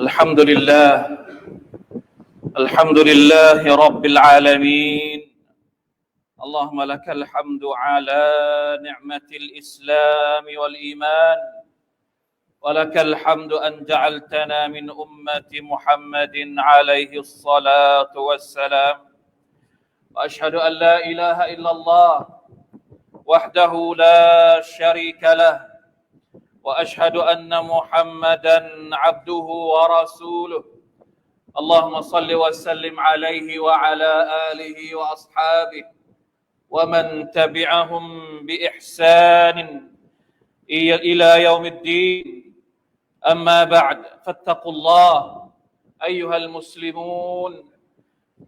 الحمد لله الحمد لله رب العالمين. اللهم لك الحمد على نعمة الإسلام والإيمان ولك الحمد أن جعلتنا من أمة محمد عليه الصلاة والسلام. وأشهد أن لا إله إلا الله وحده لا شريك له. وأشهد أن محمدا عبده ورسوله. اللهم صل وسلم عليه وعلى آله وأصحابه ومن تبعهم بإحسان إلى يوم الدين. أما بعد فاتقوا الله أيها المسلمون.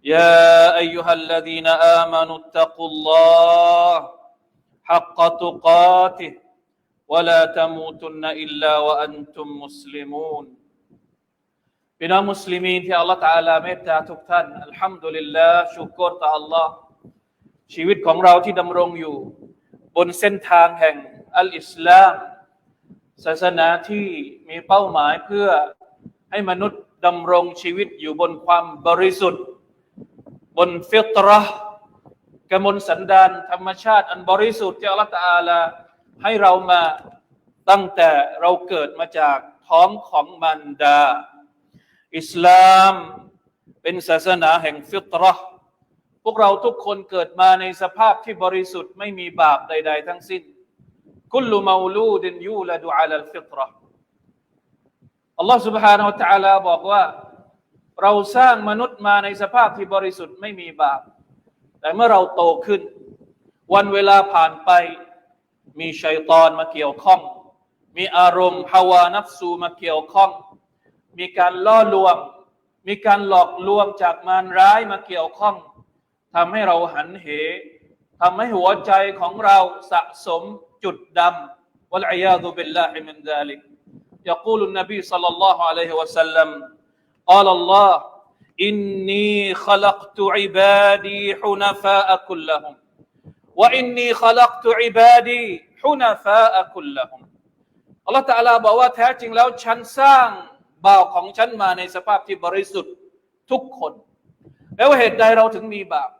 يا أيها الذين آمنوا اتقوا الله حق تقاته. ولا تموتن إلا وأنتم مسلمون พี่น้องมุสลิมีนที่อัลลอฮฺตาลาเมตตาทุกท่านอัลฮัมดุลิลลาห์ชุกรต่ออัลลอฮ์ชีวิตของเราที่ดำรงอยู่ บนเส้นทางแห่งอัลอิสลาม ศาสนาที่มีเป้าหมายเพื่อให้มนุษย์ดำรงชีวิตอยู่บนความบริสุทธิ์ บนฟิตเราะห์กมลสันดานธรรมชาติอันบริสุทธิ์ที่อัลลอฮฺตาลา ให้เรามาตั้งแต่เราเกิดมาจากท้องของมันดา อิสลามเป็นศาสนาแห่งฟิตรห์พวกเราทุกคนเกิดมาในสภาพที่บริสุทธิ์ไม่มีบาปใด ๆ ทั้งสิ้น กุลลุมาลูดินยูลดูอาลัลฟิตรห์อัลลอฮ์ سبحانه และ تعالى บอกว่า เราสร้างมนุษย์มาในสภาพที่บริสุทธิ์ไม่มีบาป แต่เมื่อเราโตขึ้น วันเวลาผ่านไป มีชัยตอนมาเกี่ยวข้อง มีอารมณ์ฮาวานัฟซูมาเกี่ยวข้อง มีการล่อลวง มีการหลอกลวงจากมารร้ายมาเกี่ยวข้องทำให้เราหันเหทำให้หัวใจของเราสะสมจุดดำวะลัยยาดุบิลลาฮิมินซาลิก يقول النبي صلى الله عليه وسلم قال الله إني خلقت عبادي حنفاء كلهم وإني خلقت عبادي حنفاء كلهم อัลลอฮฺตะอาลาบอกว่าแท้จริงแล้วฉันสร้างบ่าวของฉันมาในสภาพที่บริสุทธิ์ทุกคน แล้วเหตุใดเราถึงมีบาป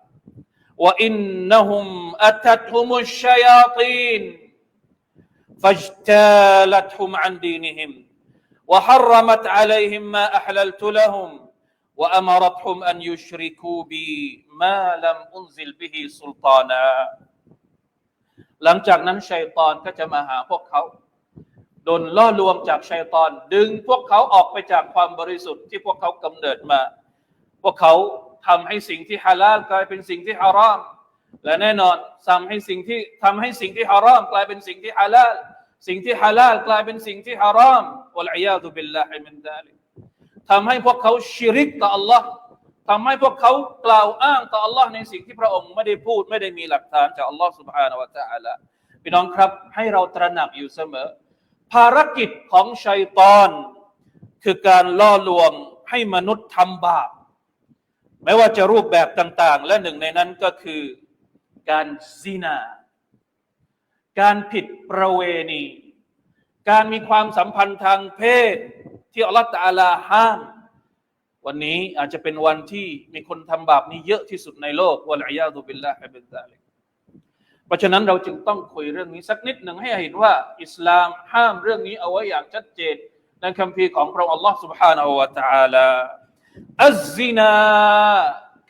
ว่าอินนหุมอัตัตฮุมุชชัยาตีน فاجتالتهم عن دينهم وحرمت عليهم ما أحللت لهم وأمرتهم أن يشركوا بي ما لم أنزل به سلطانا หลังจากนั้นชัยตอนก็จะมาหาพวกเขา โดนล่อลวงจากชัยตอน ดึงพวกเขาออกไปจากความบริสุทธิ์ที่พวกเขากำเนิดมา พวกเขาทำให้สิ่งที่ฮาลาลกลายเป็นสิ่งที่ฮาราม และแน่นอนทำให้สิ่งที่ทำให้สิ่งที่ฮาราม กลายเป็นสิ่งที่ฮาลาล สิ่งที่ฮาลาลกลายเป็นสิ่งที่ฮารามวะลัยยาตุบิลลาฮิมินซาลิก ทำให้พวกเขาชิริกต่อ Allah ทำให้พวกเขากล่าวอ้างต่อ Allah ในสิ่งที่พระองค์ไม่ได้พูดไม่ได้มีหลักฐานจาก Allah سبحانه และ تعالى พี่น้องครับให้เราตระหนักอยู่เสมอ ภารกิจของชัยตอน คือการล่อลวงให้มนุษย์ทำบาปไม่ว่าจะรูปแบบต่าง ๆ และหนึ่งในนั้นก็คือ การซินา การผิดประเวณี การมีความสัมพันธ์ทางเพศ ที่อัลลอฮฺตะอาลาห้าม วันนี้อาจจะเป็นวันที่มีคนทำบาปนี้เยอะที่สุดในโลกวะลัยยาตุบิลลาฮิบิลซาลิกเพราะฉะนั้นเราจึงต้องคุยเรื่องนี้สักนิดหนึ่งให้เห็นว่า อิสลามห้ามเรื่องนี้เอาไว้อย่างชัดเจนในคัมภีร์ของพระองค์ Allah سبحانه และ تعالى อัซซินา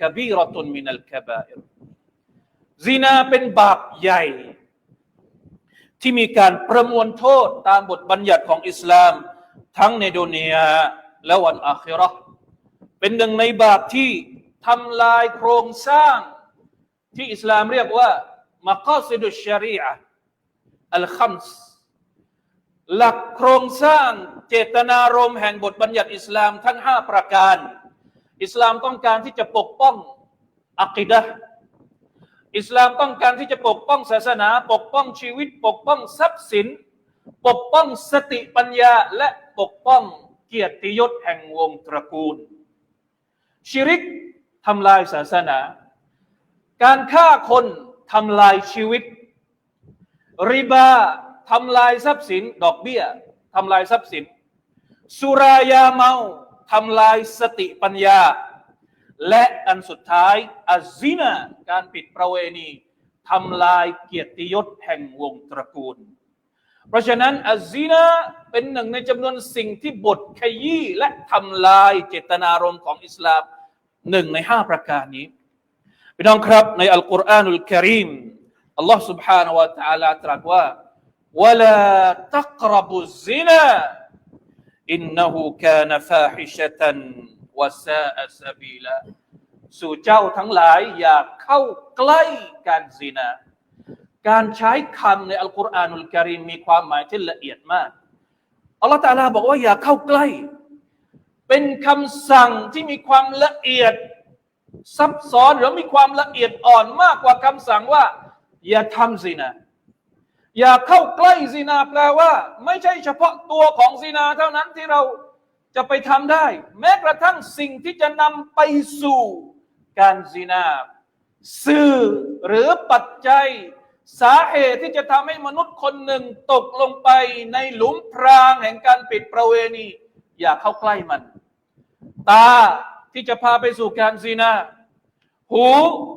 กบีรตุนมินัลกบาอิรซินาเป็นบาปใหญ่ ที่มีการประมวลโทษตามบทบัญญัติของอิสลาม ทั้งในดุนยาและวันอาคิราเป็นหนึ่งในบาปที่ทำลายโครงสร้าง ที่อิสลามเรียกว่ามักซิดุชรีอะอัลคัมส์หลักโครงสร้างเจตนารมณ์แห่งบทบัญญัติอิสลามทั้งห้าประการ อิสลามต้องการที่จะปกป้องอักิดะอิสลามต้องการที่จะปกป้องศาสนา ปกป้องชีวิต ปกป้องทรัพย์สิน ปกป้องสติปัญญาและ ปกป้องเกียรติยศแห่งวงตระกูล ชิริกทำลายศาสนา การฆ่าคนทำลายชีวิต ริบาทำลายทรัพย์สินดอกเบี้ยทำลายทรัพย์สิน สุรายาเมาทำลายสติปัญญา และอันสุดท้ายอัซินาการปิดประเวณีทำลายเกียรติยศแห่งวงตระกูล เพราะฉะนั้นอัซซินา เป็นหนึ่งในจำนวนสิ่งที่บทขยี้และทำลายเจตนารมณ์ของอิสลามหนึ่งในห้าประการนี้ พี่น้องครับในอัลกุรอานุลกิริมอัลลอฮ์ سبحانه และ تعالى ตรัสว่า ولا تقربوا الزنا إنه كان فاحشة وساء سبيلا สู่เจ้าทั้งหลายอย่าเข้าใกล้การซินา การใช้คำในอัลกุรอานุลกิริมมีความหมายที่ละเอียดมาก อัลลอฮฺตาลาบอกว่าอย่าเข้าใกล้ เป็นคำสั่งที่มีความละเอียด ซับซ้อนหรือมีความละเอียดอ่อนมากกว่าคำสั่งว่า อย่าทำซินาอย่าเข้าใกล้ซินาแปลว่า ไม่ใช่เฉพาะตัวของซินาเท่านั้นที่เราจะไปทำได้ แม้กระทั่งสิ่งที่จะนำไปสู่การซินา สื่อหรือปัจจัย สาเหตุที่จะทำให้มนุษย์คนหนึ่งตกลงไปในหลุมพรางแห่งการปิดประเวณี อย่าเข้าใกล้มัน ตาที่จะพาไปสู่การซีนาหู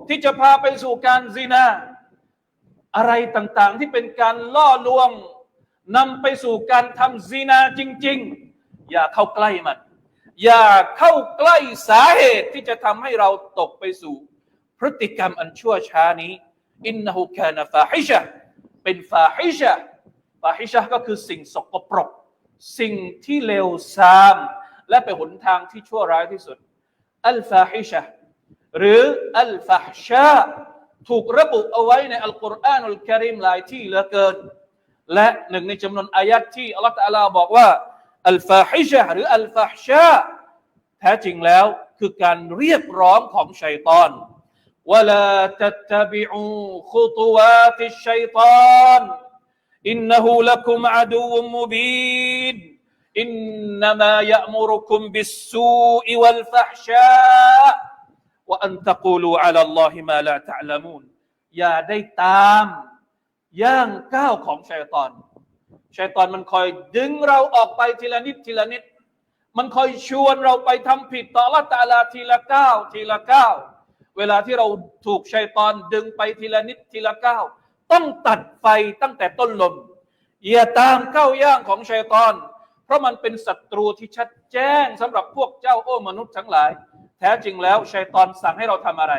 ที่จะพาไปสู่การซีนาอะไรต่างๆที่เป็นการล่อลวงนำไปสู่การทำซีนาจริง ๆ อย่าเข้าใกล้มัน อย่าเข้าใกล้สาเหตุที่จะทำให้เราตกไปสู่พฤติกรรมอันชั่วช้านี้ อินนหูคานาฟาฮิชะเป็นฟาฮิชะฟาฮิชะก็คือสิ่งสกปรก สิ่งที่เลวทราม และเป็นหนทางที่ชั่วร้ายที่สุด อัลฟาฮิชะหรืออัลฟาฮชาถูกระบุเอาไว้ในอัลกุรอานุลกิริมหลายที่เหลือเกิน และหนึ่งในจำนวนอายัดที่อัลลอฮฺตะลาบอกว่าอัลฟาฮิชะหรืออัลฟาฮชาแท้จริงแล้วคือการเรียกร้องของชัยตอน ولا تتبعوا خطوات الشيطان إنه لكم عدو مبين إنما يأمركم بالسوء والفحشاء وأن تقولوا على الله ما لا تعلمون อย่าได้ตามย่างก้าวของชัยตอน ชัยตอนมันคอยดึงเราออกไปทีละนิดทีละนิด มันคอยชวนเราไปทำผิดต่อละตาลาทีละก้าวทีละก้าว เวลาที่เราถูกชัยตอนดึงไปทีละนิดทีละก้าวต้องตัดไฟตั้งแต่ต้นลมอย่าตามก้าวย่างของชัยตอน เพราะมันเป็นศัตรูที่ชัดแจ้งสำหรับพวกเจ้าโอ้มนุษย์ทั้งหลาย แท้จริงแล้วชัยตอนสั่งให้เราทำอะไร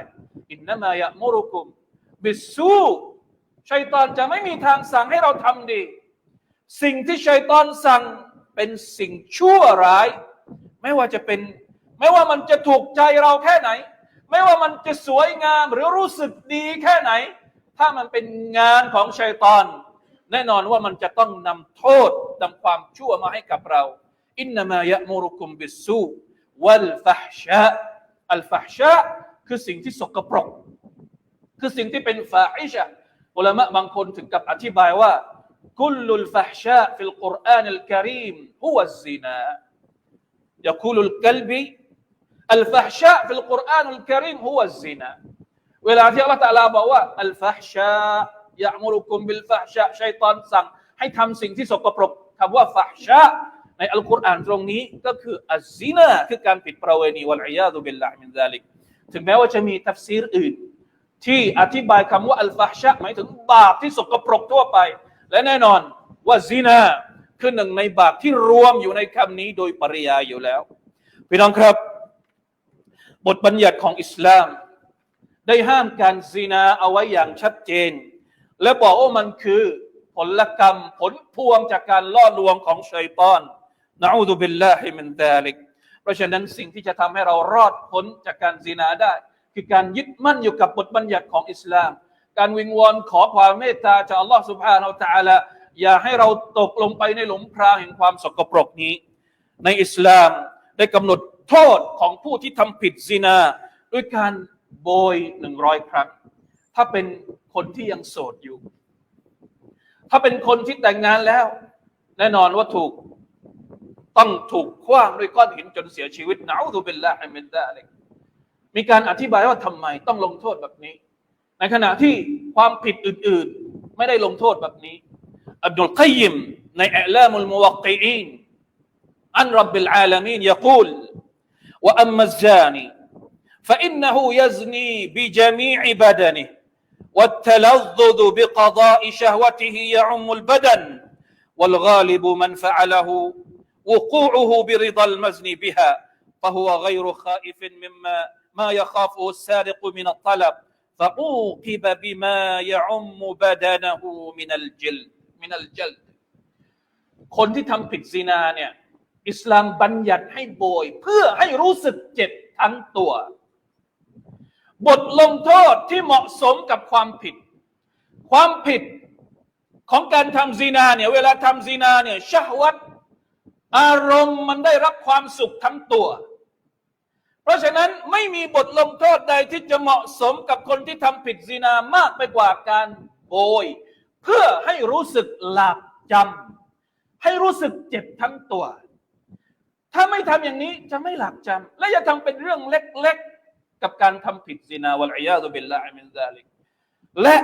อินนามายะมุรุกุม บิสูชัยตอนจะไม่มีทางสั่งให้เราทำดี สิ่งที่ชัยตอนสั่งเป็นสิ่งชั่วร้าย ไม่ว่าจะเป็น ไม่ว่ามันจะถูกใจเราแค่ไหน ไม่ว่ามันจะสวยงามหรือรู้สึกดีแค่ไหน ถ้ามันเป็นงานของชัยตอน แน่นอนว่ามันจะต้องนำโทษนำความชั่วมาให้กับเรา อินนามายะมุรุกุมบิสซูวัลฟะฮชะอัลฟะฮชะคือสิ่งที่สกปรก คือสิ่งที่เป็นฟาฮิชะอุลามะบางคนถึงกับอธิบายว่า กุลลุลฟะฮชะฟิลกุรอานอัลกิริมฮุวะซินา يقول الكلب อัลฟะชะฟิลกุรอานุลกริมฮุวะซินาเวลาที่อัลลอฮฺตะลาบอกว่าอัลฟะชะยะมุรุกุมบิลฟะชะชัยตอนสั่ง ให้ทำสิ่งที่สกปรกคำว่าฟะชะในอัลกุรอานตรงนี้ก็คืออัลซินาคือการผิดประเวณีวัลอียาดุบิลลาฮิมินซาลิกถึงแม้ว่าจะมีทัฟซีรอื่น ที่อธิบายคำว่าอัลฟะชะหมายถึงบาปที่สกปรกทั่วไป และแน่นอนว่าซินาคือหนึ่งในบาปที่รวมอยู่ในคำนี้โดยปริยายอยู่แล้ว พี่น้องครับ บทบัญญัติของอิสลาม ได้ห้ามการซีนาเอาไว้อย่างชัดเจน และบอกว่ามันคือผลกรรมผลพวงจากการล่อลวงของชัยตอนนะอูดุบิลลาฮิมินดาลิก เพราะฉะนั้นสิ่งที่จะทำให้เรารอดพ้นจากการซีนาได้ คือการยึดมั่นอยู่กับบทบัญญัติของอิสลาม การวิงวอนขอความเมตตาจากอัลลอฮ์สุบฮานาอัลตะละอย่าให้เราตกลงไปในหลุมพรางแห่งความสกปรกนี้ ในอิสลามได้กำหนด โทษของผู้ที่ทำผิดซินา ด้วยการโบยหนึ่งร้อยครั้ง ถ้าเป็นคนที่ยังโสดอยู่ ถ้าเป็นคนที่แต่งงานแล้ว แน่นอนว่าถูกต้องถูกคว้างด้วยก้อนหินจนเสียชีวิตนะอูดุบิลลาฮิมินดาลิกมีการอธิบายว่าทำไมต้องลงโทษแบบนี้ ในขณะที่ความผิดอื่นๆ ไม่ได้ลงโทษแบบนี้ อับดุลกัยยิมในอัลามุลมุวักกีนอันรับบิลอาลามีนยกูล وأما الزاني فإنه يزني بجميع بدنه والتلذذ بقضاء شهوته يعم البدن والغالب من فعله وقوعه برضا المزن بها فهو غير خائف مما ما يخافه السارق من الطلب فعوقب بما يعم بدنه من الجلد من الجلد คนที่ทำผิดซินาเนี่ย อิสลามบัญญัติให้โบย เพื่อให้รู้สึกเจ็บทั้งตัว บทลงโทษที่เหมาะสมกับความผิด ความผิดของการทำซีนาเนี่ยเวลาทำซีนาเนี่ยชาวัตอารมณ์มันได้รับความสุขทั้งตัว เพราะฉะนั้นไม่มีบทลงโทษใดที่จะเหมาะสมกับคนที่ทำผิดซีนามากไปกว่าการโบย เพื่อให้รู้สึกหลาบจำให้รู้สึกเจ็บทั้งตัว ถ้าไม่ทำอย่างนี้จะไม่หลับจำและจะทำเป็นเรื่องเล็กๆ กับการทำผิดซินาวัลอยาตุบิลลาฮิมินซาลิกและ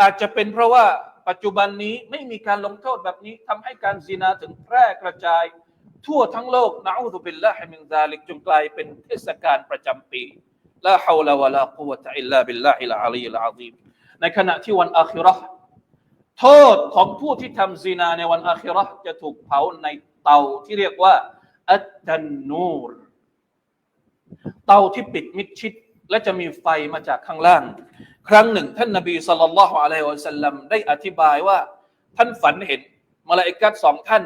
อาจจะเป็นเพราะว่าปัจจุบันนี้ไม่มีการลงโทษแบบนี้ทำให้การซินาถึงแพร่กระจาย ทั่วทั้งโลกนะอูซุบิลลาฮิมินซาลิกจนกลายเป็นเทศกาลประจำปีลาฮาวลาวะลากุวะตะอิลลาบิลลาฮิลอาลีลอาซีมในขณะที่วันอาคิราะห์โทษของผู้ที่ทำซินาในวันอาคิราะห์จะถูกเผาในเตาที่เรียกว่า อัตตันนูร เตาที่ปิดมิดชิด และจะมีไฟมาจากข้างล่าง ครั้งหนึ่ง ท่านนบีสุลต่านละฮ์อะลัยฮิวะสัลลัมได้อธิบายว่า ท่านฝันเห็นมาลาอิกัดสองท่าน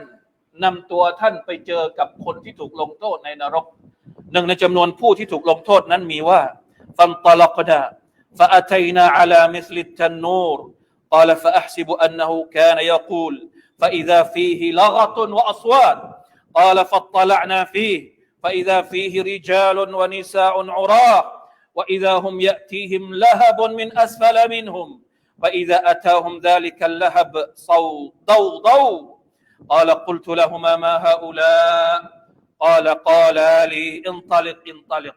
นำตัวท่านไปเจอกับคนที่ถูกลงโทษในนรก หนึ่งในจำนวนผู้ที่ถูกลงโทษนั้นมีว่าฟันตลกดา فأتينا على مثل التنور قال فأحسب أنه كان يقول فإذا فيه لغط وأصوات قال فاطلعنا فيه. فإذا فيه رجال ونساء عراة وإذا هم يأتيهم لهب من أسفل منهم. فإذا أتاهم ذلك اللهب صو ضو ضو. قال قلت لهما ما هؤلاء؟ قال قال لي انطلق انطلق.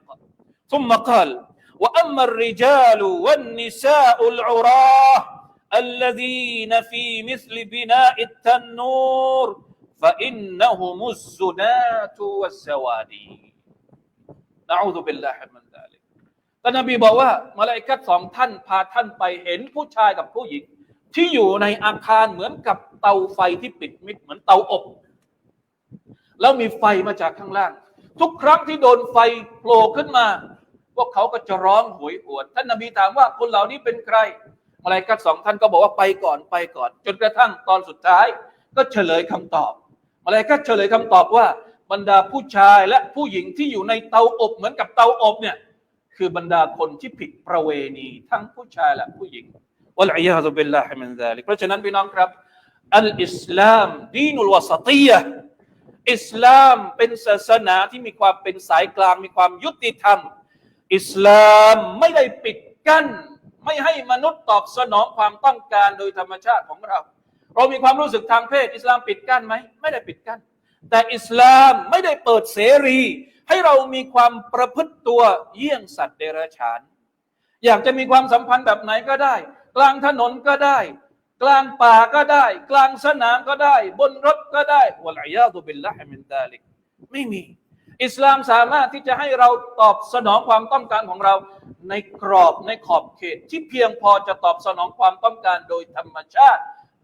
ثم قال وأما الرجال والنساء العراة الذين في مثل بناء التنور فإنهم الزنات والزواني نعوذ بالله من ذلك แต่นบีบอกว่ามาลาอิกัดสองท่านพาท่านไปเห็นผู้ชายกับผู้หญิง ที่อยู่ในอาคารเหมือนกับเตาไฟที่ปิดมิดเหมือนเตาอบ แล้วมีไฟมาจากข้างล่าง ทุกครั้งที่โดนไฟโผล่ขึ้นมา พวกเขาก็จะร้องโหยหวน ท่านนบีถามว่าคนเหล่านี้เป็นใครมาลาอิกัดสองท่านก็บอกว่าไปก่อนไปก่อน จนกระทั่งตอนสุดท้าย ก็เฉลยคำตอบ มาลาอิกัดเฉลยคำตอบว่า บรรดาผู้ชายและผู้หญิงที่อยู่ในเตาอบเหมือนกับเตาอบเนี่ยคือบรรดาคนที่ผิดประเวณีทั้งผู้ชายและผู้หญิงวะลัยยาซุบิลลาฮิมินซาลิกเพราะฉะนั้นพี่น้องครับ อัลอิสลามดีนุลวาสตียะอิสลามเป็นศาสนาที่มีความเป็นสายกลางมีความยุติธรรม อิสลามไม่ได้ปิดกั้น ไม่ให้มนุษย์ตอบสนองความต้องการโดยธรรมชาติของเรา เรามีความรู้สึกทางเพศ อิสลามปิดกั้นไหมไม่ได้ปิดกั้น แต่อิสลามไม่ได้เปิดเสรี ให้เรามีความประพฤติตัวเยี่ยงสัตว์เดรัจฉาน อยากจะมีความสัมพันธ์แบบไหนก็ได้ กลางถนนก็ได้ กลางป่าก็ได้ กลางสนามก็ได้ บนรถก็ได้วะลัยยาตุบิลลาฮิมินดาลิกไม่มีอิสลามสามารถที่จะให้เราตอบสนองความต้องการของเราในกรอบในขอบเขตที่เพียงพอจะตอบสนองความต้องการโดยธรรมชาติ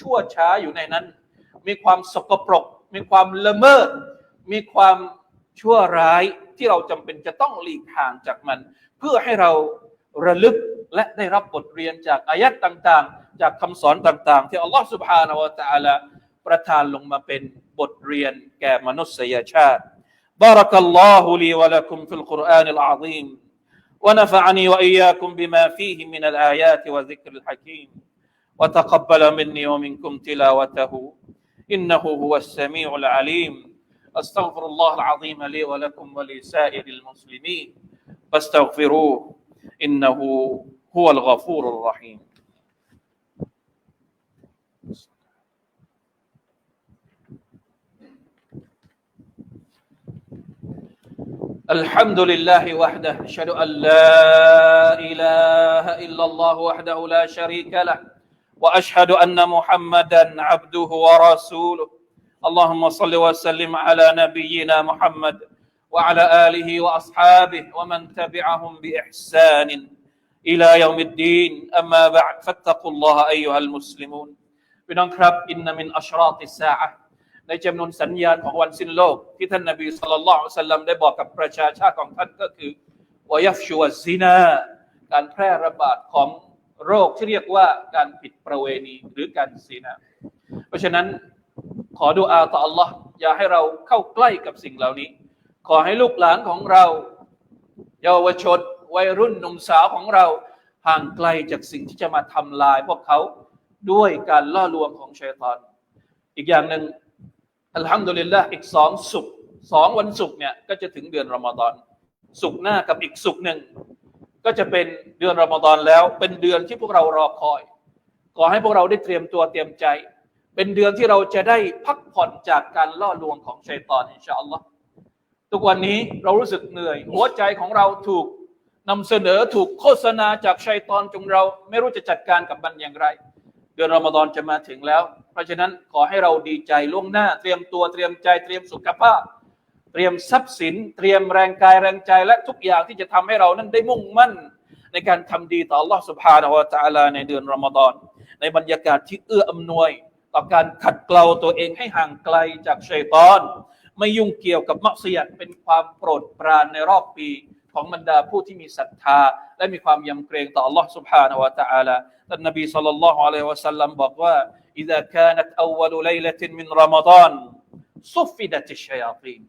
ชั่วช้าอยู่ในนั้น มีความสกปรก มีความละเมิด มีความชั่วร้ายที่เราจำเป็นจะต้องหลีกห่างจากมัน เพื่อให้เราระลึกและได้รับบทเรียนจากอายัดต่างๆ จากคำสอนต่างๆ ที่อัลลอฮฺ سبحانه และ تعالى ประทานลงมาเป็นบทเรียนแก่มนุษยชาติ بارك الله لي ولكم في القرآن العظيم ونفعني وإياكم بما فيه من الآيات والذكر الحكيم وتقبل مني ومنكم تلاوته. إنه هو السميع العليم. أستغفر الله العظيم لي ولكم ولسائر المسلمين. فاستغفروه. إنه هو الغفور الرحيم. الحمد لله وحده. أشهد أن لا إله إلا الله وحده لا شريك له. وأشهد أن محمدا عبده ورسوله اللهم صل وسلم على نبينا محمد وعلى آله وأصحابه ومن تبعهم بإحسان إلى يوم الدين أما بعد فاتقوا الله أيها المسلمون พี่น้องครับอินนามินอัชราติสาอะห์ในจำนวนสัญญาณของวันสิ้นโลก ที่ท่านนบีสุลต่านละอัลสัลลัมได้บอกกับประชาชาติของท่านก็คือวายัฟชูวซินาการแพร่ระบาดของ โรคที่เรียกว่าการผิดประเวณีหรือการซีนาเพราะฉะนั้นขอดูอาต่อ Allah อย่าให้เราเข้าใกล้กับสิ่งเหล่านี้ ขอให้ลูกหลานของเรา เยาวชนวัยรุ่นหนุ่มสาวของเราห่างไกลจากสิ่งที่จะมาทำลายพวกเขาด้วยการล่อลวงของชัยฏอน อีกอย่างหนึ่งอัลฮัมดุลิลละอีกสองสุกสองวันศุกร์เนี่ยก็จะถึงเดือนรอมฎอนศุกร์หน้ากับอีกศุกร์หนึ่ง ก็จะเป็นเดือนรอมฎอนแล้ว เป็นเดือนที่พวกเรารอคอย ขอให้พวกเราได้เตรียมตัวเตรียมใจ เป็นเดือนที่เราจะได้พักผ่อนจากการล่อลวงของชัยฏอนอินชาอัลลอฮ์ทุกวันนี้เรารู้สึกเหนื่อย หัวใจของเราถูกนำเสนอถูกโฆษณาจากชัยฏอนจงเรา ไม่รู้จะจัดการกับมันอย่างไร เดือนรอมฎอนจะมาถึงแล้ว เพราะฉะนั้นขอให้เราดีใจล่วงหน้า เตรียมตัวเตรียมใจเตรียมสุขภาพ เตรียมทรัพย์สิน เตรียมแรงกายแรงใจและทุกอย่างที่จะทำให้เรานั้นได้มุ่งมั่น ในการทำดีต่อ Allah سبحانه และ تعالى ในเดือนรอมฎอนในบรรยากาศที่เอื้ออำนวย ต่อการขัดเกลาตัวเองให้ห่างไกลจากชัยฏอน ไม่ยุ่งเกี่ยวกับมักเสียดเป็นความโปรดปรานในรอบปี ของบรรดาผู้ที่มีศรัทธา และมีความยำเกรงต่อ Allah سبحانه และ تعالى ท่านนบีศ็อลลัลลอฮุอะลัยฮิวะสัลลัมบอกว่า إذا كانت أول ليلة من رمضان صفدت الشياطين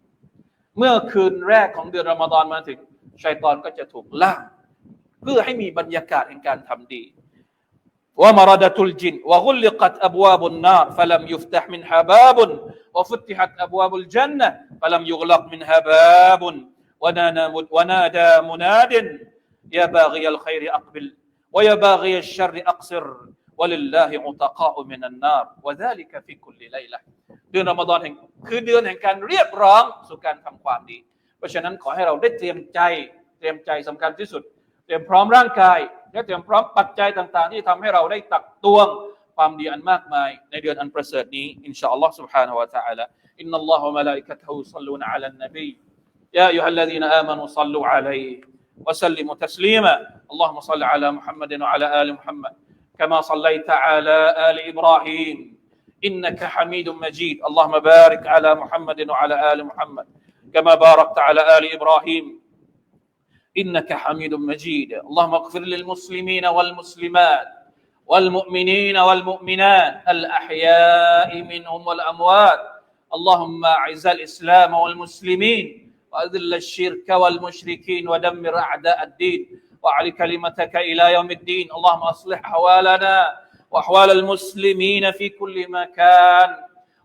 เมื่อคืนแรกของเดือนรอมฎอนมาถึงชัยฏอนก็จะถูกล่าเพื่อให้มีบรรยากาศแห่งการทำดี ومردة الجن وغلقت أبواب النار فلم يفتح منها باب وفتحت أبواب الجنة فلم يغلق منها باب ونادى مناد يا باغي الخير أقبل ويا باغي الشر أقصر ولله عتقاء من النار وذلك في كل ليلة เดือนรอมฎอนแห่งคือเดือนแห่งการเรียกร้องสู่การทำความดี เพราะฉะนั้นขอให้เราได้เตรียมใจ เตรียมใจสำคัญที่สุด เตรียมพร้อมร่างกาย และเตรียมพร้อมปัจจัยต่างๆ ที่ทำให้เราได้ตักตวงความดีอันมากมาย ในเดือนอันประเสริฐนี้อินชาอัลลอฮ์ سبحانه และ تعالى إن الله وملائكته يصلون على النبي يا أيها الذين آمنوا صلوا عليه وسلموا تسليما اللهم صل على محمد وعلى آل محمد كما صليت على آل إبراهيم إنك حميد مجيد. اللهم بارك على محمد وعلى آل محمد كما باركت على آل إبراهيم. إنك حميد مجيد. اللهم اغفر للمسلمين والمسلمات والمؤمنين والمؤمنات الأحياء منهم والأموات. اللهم أعز الإسلام والمسلمين وأذل الشرك والمشركين ودمر أعداء الدين. وأعل كلمتك إلى يوم الدين. اللهم أصلح أحوالنا وأحوال المسلمين في كل مكان.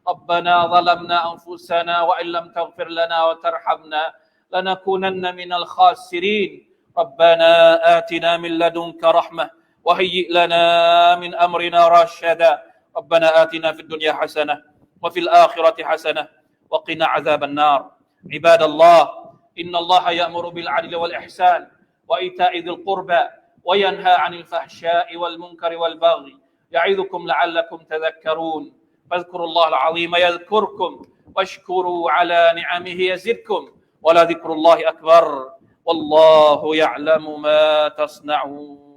ربنا ظلمنا أنفسنا وإن لم تغفر لنا وترحمنا لنكونن من الخاسرين. ربنا آتنا من لدنك رحمة وهيئ لنا من أمرنا رشدا. ربنا آتنا في الدنيا حسنة وفي الآخرة حسنة وقنا عذاب النار. عباد الله إن الله يأمر بالعدل والإحسان وإيتاء ذي القربى وينهى عن الفحشاء والمنكر والبغي يعظكم لعلكم تذكرون. فاذكروا الله العظيم يذكركم واشكروا على نعمه يزدكم. ولذكر الله أكبر. والله يعلم ما تصنعون.